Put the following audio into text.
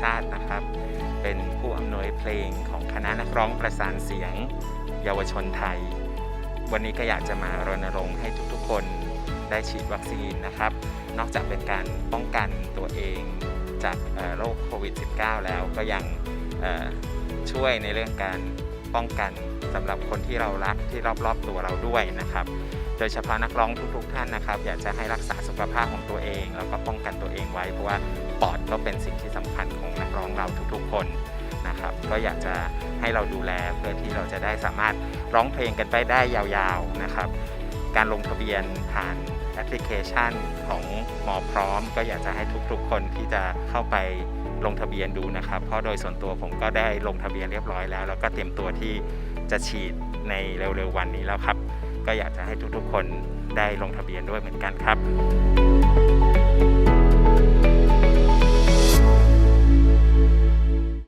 ชาตินะครับ เป็นผู้อำนวยเพลงของคณะนักร้องประสานเสียง เยาวชนไทย วันนี้ก็อยากจะมารณรงค์ให้ทุกๆ คนได้ฉีดวัคซีนนะครับ นอกจากเป็นการป้องกันตัวเองจากโรคโควิด -19 แล้วก็ยังช่วยในเรื่องการป้องกันสำหรับคนที่เรารักที่รอบๆตัวเราด้วยนะครับ โดยเฉพาะนักร้องทุกๆท่านนะครับ อยากจะให้รักษาสุขภาพของตัวเอง แล้วก็ป้องกันตัวเองไว้เพราะว่าปอด ก็เป็นสิ่งที่สำคัญของนักร้องเราทุกๆคนนะครับ ก็อยากจะให้เราดูแลเพื่อที่เราจะได้สามารถร้องเพลงกันไปได้ยาวๆนะครับ การลงทะเบียนผ่านแอปพลิเคชันของหมอพร้อม ก็อยากจะให้ทุกๆคนที่จะเข้าไปลงทะเบียนดูนะครับ เพราะโดยส่วนตัวผมก็ได้ลงทะเบียนเรียบร้อยแล้ว แล้วก็เตรียมตัวที่จะฉีดในเร็วๆวันนี้แล้วครับ ก็อยากจะให้ทุกๆคนได้ลงทะเบียนด้วยเหมือนกันครับ